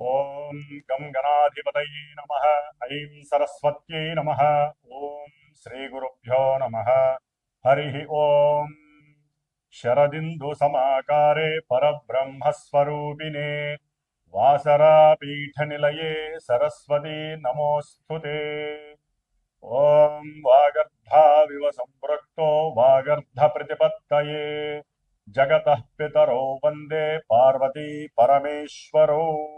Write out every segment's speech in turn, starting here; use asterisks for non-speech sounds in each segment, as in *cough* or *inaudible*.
ओम गम गणाधिपत नम, ऐं सरस्वत्यै नमः, ॐ श्रीगुरुभ्यो नमः। हरिः ॐ। शरदिन्दुसमाकारे वासरापीठ निल सरस्वती नमोऽस्तु ते। ॐ वागर्धाविव संवृक्तो वागर्धप्रतिपत्तये जगतः पितरो वंदे पार्वती परमेश्वरौ।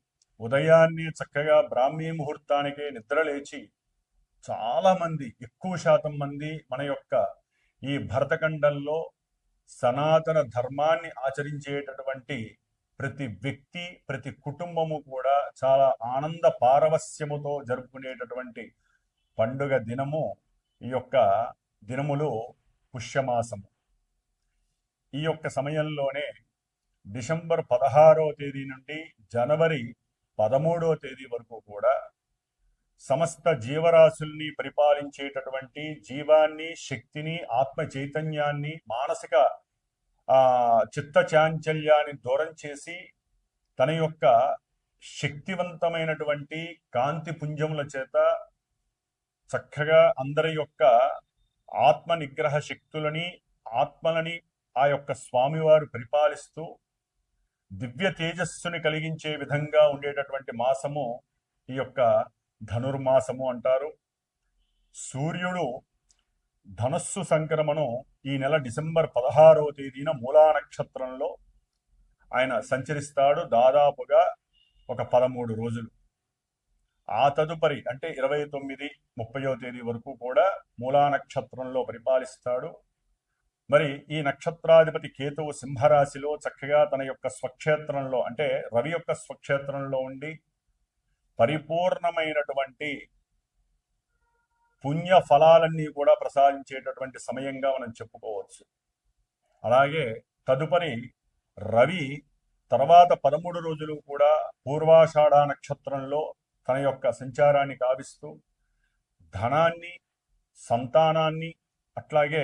ఉదయాన్నే చక్కగా బ్రాహ్మీ ముహూర్తానికే నిద్రలేచి చాలామంది ఎక్కువ శాతం మంది మన యొక్క ఈ భరతఖండంలో సనాతన ధర్మాన్ని ఆచరించేటటువంటి ప్రతి వ్యక్తి ప్రతి కుటుంబము కూడా చాలా ఆనంద పారవస్యముతో జరుపుకునేటటువంటి పండుగ దినము ఈ యొక్క దినములు పుష్యమాసము. ఈ యొక్క సమయంలోనే డిసెంబర్ పదహారవ తేదీ నుండి జనవరి పదమూడవ తేదీ వరకు కూడా సమస్త జీవరాశుల్ని పరిపాలించేటటువంటి జీవాన్ని శక్తిని ఆత్మ చైతన్యాన్ని మానసిక ఆ చిత్త చాంచల్యాన్ని దూరం చేసి తన యొక్క శక్తివంతమైనటువంటి కాంతి పుంజముల చేత చక్కగా అందరి యొక్క ఆత్మ నిగ్రహ శక్తులని ఆత్మలని ఆ యొక్క స్వామివారు పరిపాలిస్తూ దివ్య తేజస్సుని కలిగించే విధంగా ఉండేటటువంటి మాసము ఈ యొక్క ధనుర్మాసము అంటారు. సూర్యుడు ధనస్సు సంక్రమణం ఈ నెల డిసెంబర్ పదహారవ తేదీన మూలా నక్షత్రంలో ఆయన సంచరిస్తాడు దాదాపుగా ఒక పదమూడు రోజులు. ఆ తదుపరి అంటే ఇరవై తొమ్మిది ముప్పయో తేదీ వరకు కూడా మూలా నక్షత్రంలో పరిపాలిస్తాడు. మరి ఈ నక్షత్రాధిపతి కేతువు సింహరాశిలో చక్కగా తన యొక్క స్వక్షేత్రంలో అంటే రవి యొక్క స్వక్షేత్రంలో ఉండి పరిపూర్ణమైనటువంటి పుణ్య ఫలాలన్నీ కూడా ప్రసాదించేటటువంటి సమయంగా మనం చెప్పుకోవచ్చు. అలాగే తదుపరి రవి తర్వాత పదమూడు రోజులు కూడా పూర్వాషాఢ నక్షత్రంలో తన యొక్క సంచారాన్ని కావిస్తూ ధనాన్ని సంతానాన్ని అట్లాగే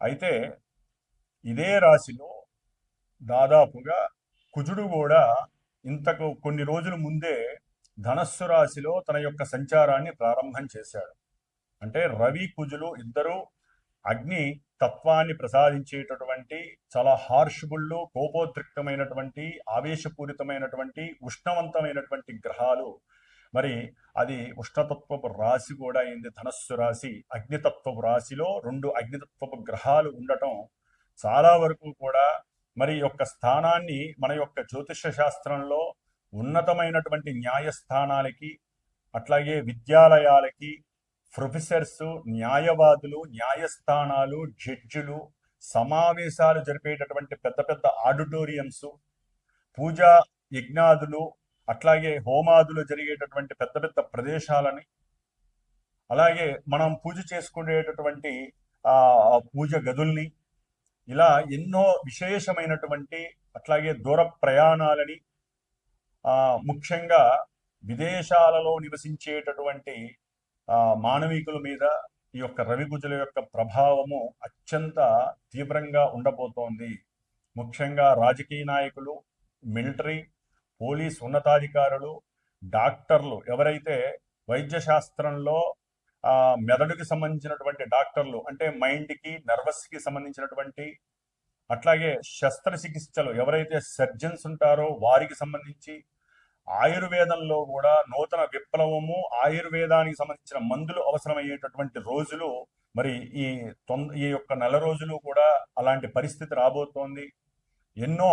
అయితే ఇదే రాశిలో దాదాపుగా కుజుడు కూడా ఇంతకు కొన్ని రోజుల ముందే ధనస్సు రాశిలో తన యొక్క సంచారాన్ని ప్రారంభం చేశాడు. అంటే రవి కుజులు ఇద్దరూ అగ్ని తత్వాన్ని ప్రసాదించేటటువంటి చాలా హార్ష్బుళ్ళు కోపోద్రిక్తమైనటువంటి ఆవేశపూరితమైనటువంటి ఉష్ణవంతమైనటువంటి గ్రహాలు మరి అది ఉష్ణతత్వపు రాశి కూడా అయింది. ధనస్సు రాశి అగ్నితత్వపు రాశిలో రెండు అగ్నితత్వపు గ్రహాలు ఉండటం చాలా వరకు కూడా మరి యొక్క స్థానాన్ని మన యొక్క జ్యోతిష శాస్త్రంలో ఉన్నతమైనటువంటి న్యాయస్థానాలకి అట్లాగే విద్యాలయాలకి ప్రొఫెసర్స్ న్యాయవాదులు న్యాయస్థానాలు జడ్జిలు సమావేశాలు జరిపేటటువంటి పెద్ద పెద్ద ఆడిటోరియంస్ పూజా యజ్ఞాదులు అట్లాగే హోమాదులు జరిగేటటువంటి పెద్ద పెద్ద ప్రదేశాలని అలాగే మనం పూజ చేసుకునేటటువంటి ఆ పూజ గదుల్ని ఇలా ఎన్నో విశేషమైనటువంటి అట్లాగే దూర ప్రయాణాలని ఆ ముఖ్యంగా విదేశాలలో నివసించేటటువంటి ఆ మానవికుల మీద ఈ యొక్క రవికుజుల యొక్క ప్రభావము అత్యంత తీవ్రంగా ఉండబోతోంది. ముఖ్యంగా రాజకీయ నాయకులు మిలిటరీ పోలీస్ ఉన్నతాధికారులు డాక్టర్లు ఎవరైతే వైద్య శాస్త్రంలో ఆ మెదడుకి సంబంధించినటువంటి డాక్టర్లు అంటే మైండ్కి నర్వస్కి సంబంధించినటువంటి అట్లాగే శస్త్రచికిత్సలు ఎవరైతే సర్జన్స్ ఉంటారో వారికి సంబంధించి ఆయుర్వేదంలో కూడా నూతన విప్లవము ఆయుర్వేదానికి సంబంధించిన మందులు అవసరమయ్యేటటువంటి రోజులు మరి ఈ తొంద ఈ యొక్క నెల రోజులు కూడా అలాంటి పరిస్థితి రాబోతోంది. ఎన్నో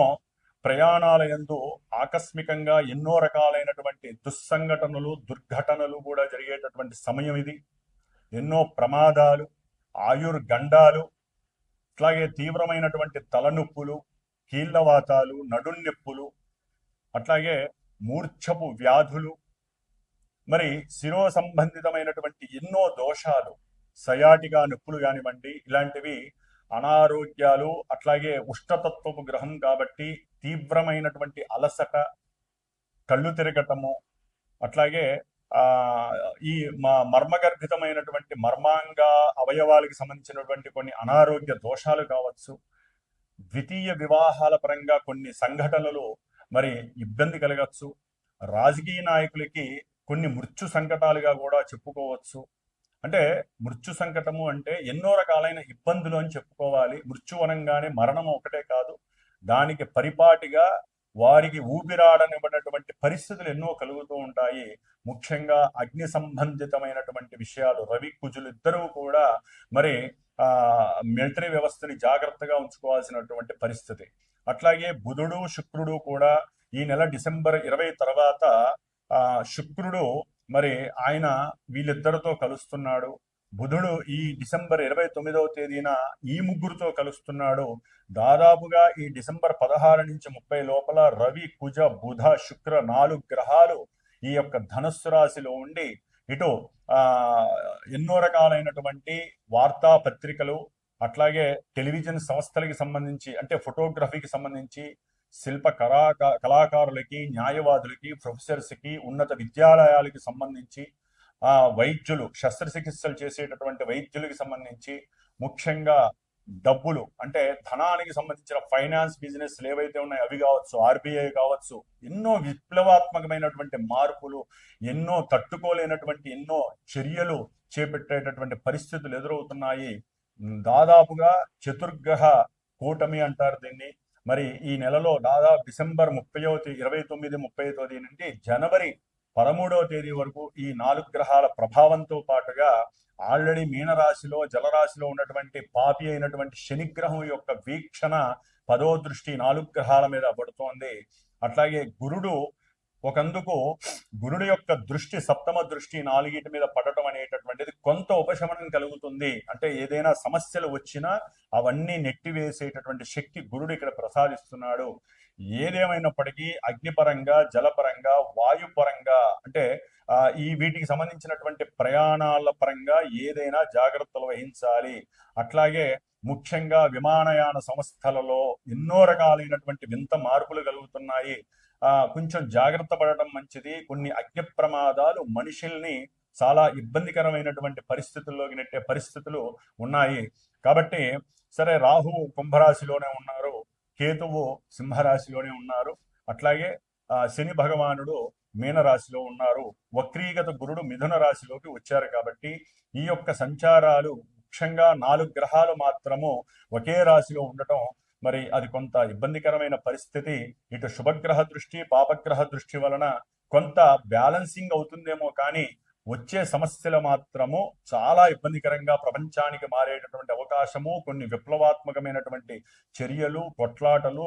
ప్రయాణాల ఎందు ఆకస్మికంగా ఎన్నో రకాలైనటువంటి దుస్సంఘటనలు దుర్ఘటనలు కూడా జరిగేటటువంటి సమయం ఇది. ఎన్నో ప్రమాదాలు ఆయుర్గండాలు అట్లాగే తీవ్రమైనటువంటి తలనొప్పులు కీళ్ళవాతాలు నడున్నొప్పులు అట్లాగే మూర్ఛపు వ్యాధులు. మరి శిరో సంబంధితమైనటువంటి ఎన్నో దోషాలు సయాటిగా నొప్పులు కానివ్వండి ఇలాంటివి అనారోగ్యాలు అట్లాగే ఉష్ణతత్వపు గ్రహం కాబట్టి తీవ్రమైనటువంటి అలసట కళ్ళు తిరగటము అట్లాగే ఈ మా మర్మగర్భితమైనటువంటి మర్మాంగ అవయవాలకు సంబంధించినటువంటి కొన్ని అనారోగ్య దోషాలు కావచ్చు ద్వితీయ వివాహాల పరంగా కొన్ని సంఘటనలు మరి ఇబ్బంది కలగచ్చు రాజకీయ నాయకులకి కొన్ని మృత్యు సంకటాలుగా కూడా చెప్పుకోవచ్చు అంటే మృత్యు సంకటము అంటే ఎన్నో రకాలైన ఇబ్బందులు అని చెప్పుకోవాలి. మృత్యు అనగానే మరణం ఒకటే కాదు. దానికి పరిపాటిగా వారికి ఊపిరాడనివ్వనటువంటి పరిస్థితులు ఎన్నో కలుగుతూ ఉంటాయి. ముఖ్యంగా అగ్ని సంబంధితమైనటువంటి విషయాలు రవి కుజులు ఇద్దరూ కూడా మరి ఆ మిలిటరీ వ్యవస్థని జాగ్రత్తగా ఉంచుకోవాల్సినటువంటి పరిస్థితి. అట్లాగే బుధుడు శుక్రుడు కూడా ఈ నెల డిసెంబర్ ఇరవై తర్వాత ఆ శుక్రుడు మరి ఆయన వీళ్ళిద్దరితో కలుస్తున్నాడు. బుధుడు ఈ డిసెంబర్ ఇరవై తొమ్మిదవ తేదీన ఈ ముగ్గురుతో కలుస్తున్నాడు. దాదాపుగా ఈ డిసెంబర్ పదహారు నుంచి ముప్పై లోపల రవి కుజ బుధ శుక్ర నాలుగు గ్రహాలు ఈ యొక్క ధనుస్సు రాశిలో ఉండి ఇటు ఆ ఎన్నో రకాలైనటువంటి వార్తాపత్రికలు అట్లాగే టెలివిజన్ సంస్థలకి సంబంధించి అంటే ఫోటోగ్రఫీకి సంబంధించి శిల్ప కళాక కళాకారులకి న్యాయవాదులకి ప్రొఫెసర్స్కి ఉన్నత విద్యాలయాలకి సంబంధించి ఆ వైద్యులు శస్త్రచికిత్సలు చేసేటటువంటి వైద్యులకి సంబంధించి ముఖ్యంగా డబ్బులు అంటే ధనానికి సంబంధించిన ఫైనాన్స్ బిజినెస్ ఏవైతే ఉన్నాయో అవి కావచ్చు ఆర్బీఐ కావచ్చు ఎన్నో విప్లవాత్మకమైనటువంటి మార్పులు ఎన్నో తట్టుకోలేనటువంటి ఎన్నో చర్యలు చేపట్టేటటువంటి పరిస్థితులు ఎదురవుతున్నాయి. దాదాపుగా చతుర్గ్రహ కూటమి అంటారు దీన్ని. మరి ఈ నెలలో దాదాపు డిసెంబర్ ముప్పయో తేదీ ఇరవై తొమ్మిది ముప్పై తేదీ నుండి జనవరి పదమూడవ తేదీ వరకు ఈ నాలుగు గ్రహాల ప్రభావంతో పాటుగా ఆల్రెడీ మీనరాశిలో జలరాశిలో ఉన్నటువంటి పాపి అయినటువంటి శనిగ్రహం యొక్క వీక్షణ పదో దృష్టి నాలుగు గ్రహాల మీద పడుతోంది. అట్లాగే గురుడు ఒకందుకు గురుడు యొక్క దృష్టి సప్తమ దృష్టి నాలుగిటి మీద పడటం అనేటటువంటిది కొంత ఉపశమనం కలుగుతుంది. అంటే ఏదైనా సమస్యలు వచ్చినా అవన్నీ నెట్టివేసేటటువంటి శక్తి గురుడు ఇక్కడ ప్రసాదిస్తున్నాడు. ఏదేమైనప్పటికీ అగ్నిపరంగా జలపరంగా వాయుపరంగా అంటే ఈ వీటికి సంబంధించినటువంటి ప్రయాణాల పరంగా ఏదైనా జాగ్రత్తలు వహించాలి. అట్లాగే ముఖ్యంగా విమానయాన సంస్థలలో ఎన్నో రకాలైనటువంటి వింత మార్పులు కలుగుతున్నాయి. కొంచెం జాగ్రత్త పడటం మంచిది. కొన్ని అగ్ని ప్రమాదాలు మనుషుల్ని చాలా ఇబ్బందికరమైనటువంటి పరిస్థితుల్లోకి నెట్టే పరిస్థితులు ఉన్నాయి. కాబట్టి సరే రాహువు కుంభరాశిలోనే ఉన్నారు కేతువు సింహరాశిలోనే ఉన్నారు అట్లాగే శని భగవానుడు మీనరాశిలో ఉన్నారు వక్రీగత గురుడు మిథున రాశిలోకి వచ్చారు కాబట్టి ఈ యొక్క సంచారాలు ముఖ్యంగా నాలుగు గ్రహాలు మాత్రము ఒకే రాశిలో ఉండటం మరి అది కొంత ఇబ్బందికరమైన పరిస్థితి. ఇటు శుభగ్రహ దృష్టి పాపగ్రహ దృష్టి వలన కొంత బ్యాలెన్సింగ్ అవుతుందేమో కానీ వచ్చే సమస్యలు మాత్రము చాలా ఇబ్బందికరంగా ప్రపంచానికి మారేటటువంటి అవకాశము కొన్ని విప్లవాత్మకమైనటువంటి చర్యలు కొట్లాటలు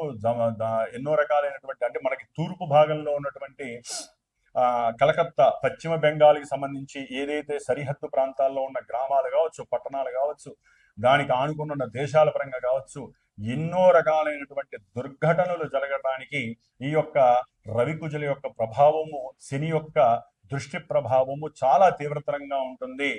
ఎన్నో రకాలైనటువంటి అంటే మనకి తూర్పు భాగంలో ఉన్నటువంటి ఆ, కలకత్తా పశ్చిమ బెంగాల్కి సంబంధించి ఏదైతే సరిహద్దు ప్రాంతాల్లో ఉన్న గ్రామాలు కావచ్చు పట్టణాలు కావచ్చు దానికి ఆనుకున్న ఉన్న దేశాల పరంగా కావచ్చు ఎన్నో రకాలైనటువంటి దుర్ఘటనలు జరగడానికి ఈ యొక్క రవికుజుల యొక్క ప్రభావము శని యొక్క దృష్టి ప్రభావము చాలా తీవ్రతరంగా ఉంటుంది.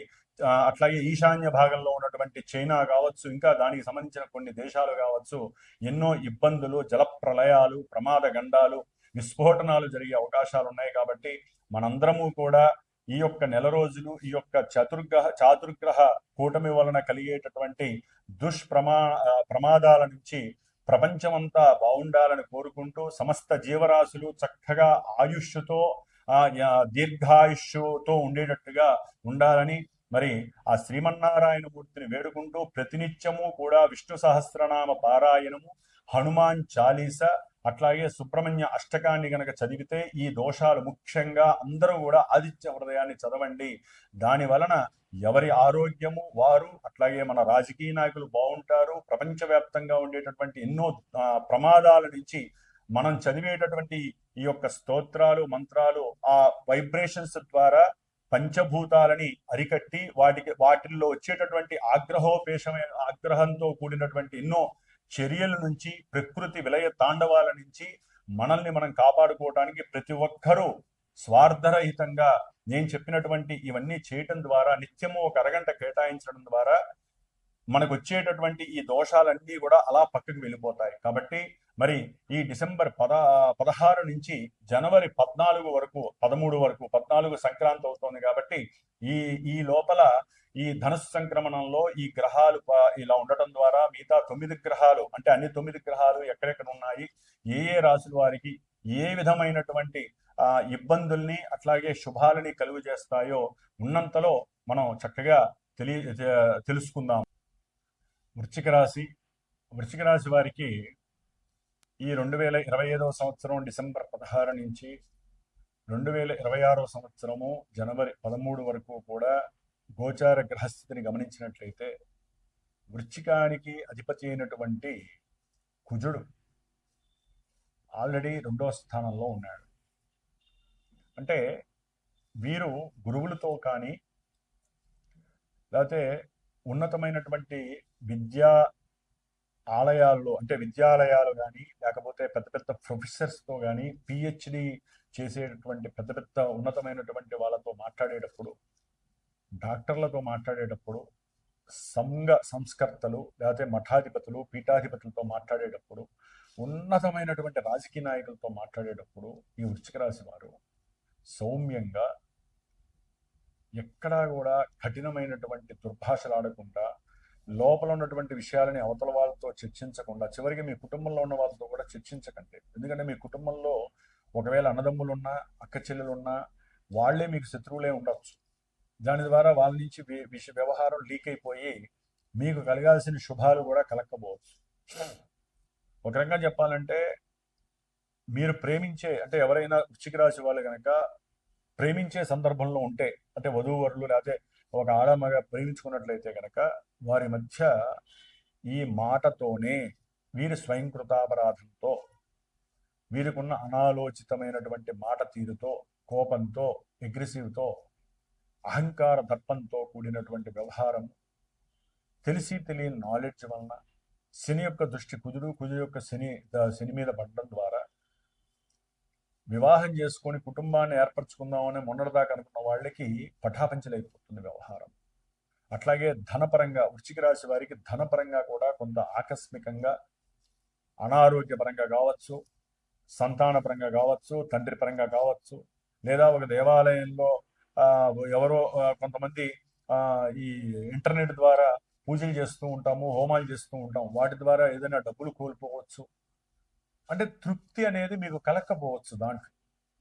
అట్లాగే ఈశాన్య భాగంలో ఉన్నటువంటి చైనా కావచ్చు ఇంకా దానికి సంబంధించిన కొన్ని దేశాలు కావచ్చు ఎన్నో ఇబ్బందులు జల ప్రళయాలు ప్రమాద గండాలు విస్ఫోటనాలు జరిగే అవకాశాలు ఉన్నాయి కాబట్టి మనందరము కూడా ఈ యొక్క నెల రోజులు ఈ యొక్క చతుర్గ్రహ చాతుర్గ్రహ కూటమి వలన కలిగేటటువంటి దుష్ప్రమా ప్రమాదాల నుంచి ప్రపంచమంతా బాగుండాలని కోరుకుంటూ సమస్త జీవరాశులు చక్కగా ఆయుష్తో ఆ, దీర్ఘాయుష్తో ఉండేటట్టుగా ఉండాలని మరి ఆ శ్రీమన్నారాయణ మూర్తిని వేడుకుంటూ ప్రతినిత్యము కూడా విష్ణు సహస్రనామ పారాయణము హనుమాన్ చాలీస అట్లాగే సుబ్రహ్మణ్య అష్టకాన్ని గనక చదివితే ఈ దోషాలు ముఖ్యంగా అందరూ కూడా ఆదిత్య హృదయాన్ని చదవండి. దాని వలన ఎవరి ఆరోగ్యము వారు అట్లాగే మన రాజకీయ నాయకులు బాగుంటారు. ప్రపంచవ్యాప్తంగా ఉండేటటువంటి ఎన్నో ప్రమాదాల నుంచి మనం చదివేటటువంటి ఈ యొక్క స్తోత్రాలు మంత్రాలు ఆ వైబ్రేషన్స్ ద్వారా పంచభూతాలని అరికట్టి వాటికి వాటిల్లో వచ్చేటటువంటి ఆగ్రహోపేషమైన ఆగ్రహంతో కూడినటువంటి ఎన్నో చర్యల నుంచి ప్రకృతి విలయ తాండవాల నుంచి మనల్ని మనం కాపాడుకోవడానికి ప్రతి ఒక్కరూ స్వార్థరహితంగా నేను చెప్పినటువంటి ఇవన్నీ చేయటం ద్వారా నిత్యము ఒక అరగంట కేటాయించడం ద్వారా మనకు వచ్చేటటువంటి ఈ దోషాలన్నీ కూడా అలా పక్కకు వెళ్ళిపోతాయి. కాబట్టి మరి ఈ డిసెంబర్ పద పదహారు నుంచి జనవరి పద్నాలుగు వరకు పదమూడు వరకు పద్నాలుగు సంక్రాంతి అవుతోంది కాబట్టి ఈ ఈ లోపల ఈ ధనుసు సంక్రమణంలో ఈ గ్రహాలు ఇలా ఉండటం ద్వారా మిగతా తొమ్మిది గ్రహాలు అంటే అన్ని తొమ్మిది గ్రహాలు ఎక్కడెక్కడ ఉన్నాయి ఏ ఏ రాశుల వారికి ఏ విధమైనటువంటి ఆ, ఇబ్బందుల్ని అట్లాగే శుభాలని కలుగు చేస్తాయో ఉన్నంతలో మనం చక్కగా తెలియ తెలుసుకుందాం. వృశ్చిక రాశి వృశ్చిక రాశి వారికి ఈ రెండు వేల ఇరవై ఐదవ సంవత్సరం డిసెంబర్ పదహారు నుంచి రెండు వేల ఇరవై ఆరో సంవత్సరము జనవరి పదమూడు వరకు కూడా గోచార గ్రహస్థితిని గమనించినట్లయితే వృచ్చికానికి అధిపతి అయినటువంటి కుజుడు ఆల్రెడీ రెండవ స్థానంలో ఉన్నాడు. అంటే వీరు గురువులతో కానీ లేకపోతే ఉన్నతమైనటువంటి విద్యా ఆలయాల్లో అంటే విద్యాలయాలు కానీ లేకపోతే పెద్ద పెద్ద ప్రొఫెసర్స్తో కానీ పిహెచ్డి చేసేటటువంటి పెద్ద పెద్ద ఉన్నతమైనటువంటి వాళ్ళతో మాట్లాడేటప్పుడు డాక్టర్లతో మాట్లాడేటప్పుడు సంఘ సంస్కర్తలు లేకపోతే మఠాధిపతులు పీఠాధిపతులతో మాట్లాడేటప్పుడు ఉన్నతమైనటువంటి రాజకీయ నాయకులతో మాట్లాడేటప్పుడు ఈ వృశ్చిక రాశి వారు సౌమ్యంగా ఎక్కడా కూడా కఠినమైనటువంటి దుర్భాషలు ఆడకుండా లోపల ఉన్నటువంటి విషయాలని అవతల వాళ్ళతో చర్చించకుండా చివరికి మీ కుటుంబంలో ఉన్న వాళ్ళతో కూడా చర్చించకండి. ఎందుకంటే మీ కుటుంబంలో ఒకవేళ అన్నదమ్ములున్నా అక్క చెల్లెలున్నా ఉన్నా వాళ్ళే మీకు శత్రువులే ఉండొచ్చు. దాని ద్వారా వాళ్ళ నుంచి విష వ్యవహారం లీక్ అయిపోయి మీకు కలగాల్సిన శుభాలు కూడా కలక్కబోవచ్చు ఒక రకంగా చెప్పాలంటే మీరు ప్రేమించే అంటే ఎవరైనా వృశ్చిక రాశి వాళ్ళు కనుక ప్రేమించే సందర్భంలో ఉంటే అంటే వధూవరులు లేకపోతే ఒక ఆడమగ ప్రేమించుకున్నట్లయితే కనుక వారి మధ్య ఈ మాటతోనే వీరి స్వయంకృతాపరాధంతో వీరికున్న అనాలోచితమైనటువంటి మాట తీరుతో కోపంతో అగ్రెసివ్తో అహంకార దర్పంతో కూడినటువంటి వ్యవహారం తెలిసి తెలియని నాలెడ్జ్ వలన శని యొక్క దృష్టి కుదురు కుదురు యొక్క శని శని మీద పడడం ద్వారా వివాహం చేసుకొని కుటుంబాన్ని ఏర్పరచుకుందామని మొన్నటిదాకా అనుకున్న వాళ్ళకి పఠాపంచలైపోతుంది వ్యవహారం. అట్లాగే ధనపరంగా వృశ్చిక రాశి వారికి ధనపరంగా కూడా కొంత ఆకస్మికంగా అనారోగ్యపరంగా కావచ్చు సంతానపరంగా కావచ్చు తండ్రి పరంగా కావచ్చు లేదా ఒక దేవాలయంలో ఎవరో కొంతమంది ఆ, ఈ ఇంటర్నెట్ ద్వారా పూజలు చేస్తూ ఉంటాము హోమాలు చేస్తూ ఉంటాం వాటి ద్వారా ఏదైనా డబ్బులు కోల్పోవచ్చు. అంటే తృప్తి అనేది మీకు కలక్కపోవచ్చు దాంట్లో.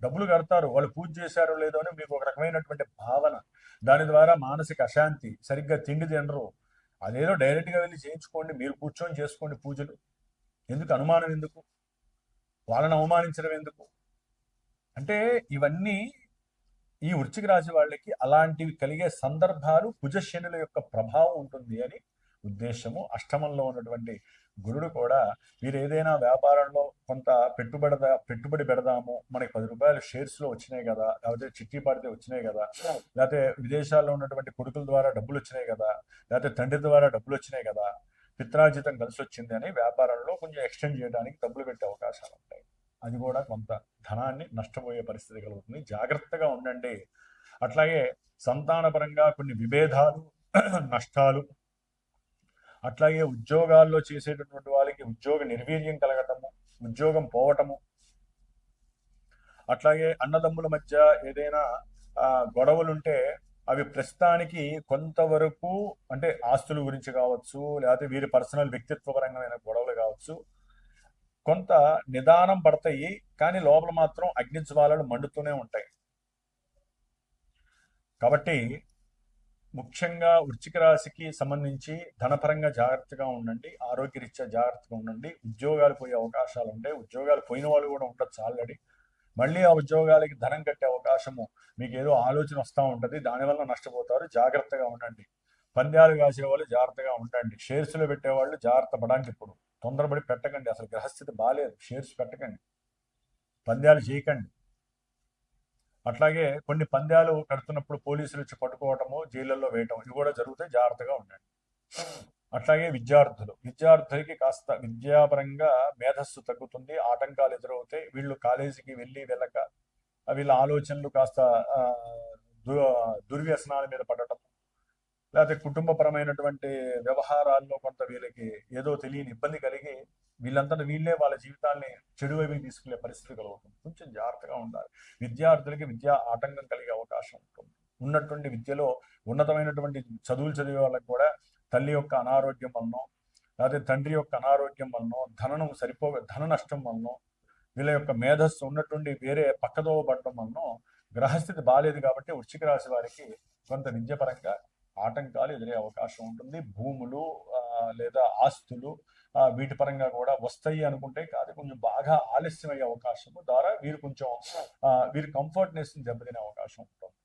డబ్బులు కడతారు వాళ్ళు పూజ చేశారో లేదో అని మీకు ఒక రకమైనటువంటి భావన. దాని ద్వారా మానసిక అశాంతి సరిగ్గా తిండి తినరు. అదేదో డైరెక్ట్గా వెళ్ళి చేయించుకోండి మీరు కూర్చొని చేసుకోండి పూజలు. ఎందుకు అనుమానం ఎందుకు? వాళ్ళని అవమానించడం ఎందుకు? అంటే ఇవన్నీ ఈ వృశ్చిక రాశి వాళ్ళకి అలాంటివి కలిగే సందర్భాలు కుజశనుల యొక్క ప్రభావం ఉంటుంది అని ఉద్దేశము. అష్టమంలో ఉన్నటువంటి గురుడు కూడా మీరు ఏదైనా వ్యాపారంలో కొంత పెట్టుబడి పెట్టుబడి పెడదాము. మనకి పది రూపాయలు షేర్స్లో వచ్చినాయి కదా. లేకపోతే చిట్టి పాడితే వచ్చినాయి కదా. లేకపోతే విదేశాల్లో ఉన్నటువంటి కొడుకుల ద్వారా డబ్బులు వచ్చినాయి కదా. లేకపోతే తండ్రి ద్వారా డబ్బులు వచ్చినాయి కదా. పిత్రాజితం కలిసి వచ్చింది అని వ్యాపారంలో కొంచెం ఎక్స్టెండ్ చేయడానికి డబ్బులు పెట్టే అవకాశాలు ఉంటాయి. అది కూడా కొంత ధనాన్ని నష్టపోయే పరిస్థితి కలుగుతుంది. జాగ్రత్తగా ఉండండి. అట్లాగే సంతానపరంగా కొన్ని విభేదాలు *clears throat* నష్టాలు అట్లాగే ఉద్యోగాల్లో చేసేటటువంటి వాళ్ళకి ఉద్యోగ నిర్వీర్యం కలగటము ఉద్యోగం పోవటము అట్లాగే అన్నదమ్ముల మధ్య ఏదైనా గొడవలుంటే అవి ప్రస్తుతానికి కొంతవరకు అంటే ఆస్తుల గురించి కావచ్చు లేకపోతే వీరి పర్సనల్ వ్యక్తిత్వపరమైన గొడవలు కావచ్చు కొంత నిదానం పడతాయి కానీ లోపల మాత్రం అగ్ని జ్వాలలు మండుతూనే ఉంటాయి. కాబట్టి ముఖ్యంగా వృచ్చిక రాశికి సంబంధించి ధనపరంగా జాగ్రత్తగా ఉండండి ఆరోగ్యరీత్యా జాగ్రత్తగా ఉండండి ఉద్యోగాలు పోయే అవకాశాలు ఉంటాయి ఉద్యోగాలు పోయిన వాళ్ళు కూడా ఉండొచ్చు ఆల్రెడీ. మళ్ళీ ఆ ఉద్యోగాలకి ధనం కట్టే అవకాశము మీకు ఏదో ఆలోచన వస్తూ ఉంటుంది దానివల్ల నష్టపోతారు జాగ్రత్తగా ఉండండి. పంద్యాలు కాసే వాళ్ళు జాగ్రత్తగా ఉండండి. షేర్స్లో పెట్టేవాళ్ళు జాగ్రత్త పడానికి ఇప్పుడు తొందరపడి పెట్టకండి అసలు గ్రహస్థితి బాగాలేదు షేర్స్ పెట్టకండి. పంద్యాలు చేయకండి. అట్లాగే కొన్ని పంద్యాలు కడుతున్నప్పుడు పోలీసులు వచ్చి పట్టుకోవటము జైళ్ళల్లో వేయటం ఇవి కూడా జరుగుతాయి జాగ్రత్తగా ఉండండి. అట్లాగే విద్యార్థులు. విద్యార్థులకి కాస్త విద్యాపరంగా మేధస్సు తగ్గుతుంది ఆటంకాలు ఎదురవుతాయి. వీళ్ళు కాలేజీకి వెళ్ళి వెళ్ళక వీళ్ళ ఆలోచనలు కాస్త దు- దుర్వ్యసనాల మీద పడటం. లేకపోతే కుటుంబపరమైనటువంటి వ్యవహారాల్లో కొంత వీళ్ళకి ఏదో తెలియని ఇబ్బంది కలిగి వీళ్ళంతా వీళ్ళే వాళ్ళ జీవితాల్ని చెడు వైపుకి తీసుకునే పరిస్థితి కలుగుతుంది కొంచెం జాగ్రత్తగా ఉండాలి. విద్యార్థులకి విద్యా ఆటంకం కలిగే అవకాశం ఉంటుంది. ఉన్నటువంటి విద్యలో ఉన్నతమైనటువంటి చదువులు చదివే వాళ్ళకి కూడా తల్లి యొక్క అనారోగ్యం వలన లేకపోతే తండ్రి యొక్క అనారోగ్యం వలన ధనం సరిపో ధన నష్టం వలన వీళ్ళ యొక్క మేధస్సు ఉన్నటువంటి వేరే పక్కదోవ పడటం వలన గ్రహస్థితి బాగాలేదు కాబట్టి వృశ్చిక రాశి వారికి కొంత విద్యపరంగా ఆటంకాలు ఎదురే అవకాశం ఉంటుంది. భూములు ఆ, లేదా ఆస్తులు వీటి పరంగా కూడా వస్తాయి అనుకుంటే కాదు కొంచెం బాగా ఆలస్యం అయ్యే అవకాశం ద్వారా వీరు కొంచెం వీరు వీరి కంఫర్ట్నెస్ దెబ్బతినే అవకాశం ఉంటుంది.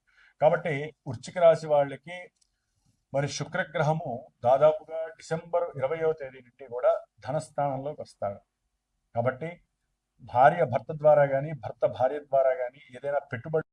కాబట్టి వృశ్చిక రాశి వాళ్ళకి మరి శుక్రగ్రహము దాదాపుగా డిసెంబర్ ఇరవయో తేదీ నుండి కూడా ధనస్థానంలోకి వస్తాడు కాబట్టి భార్య భర్త ద్వారా కానీ భర్త భార్య ద్వారా కానీ ఏదైనా పెట్టుబడి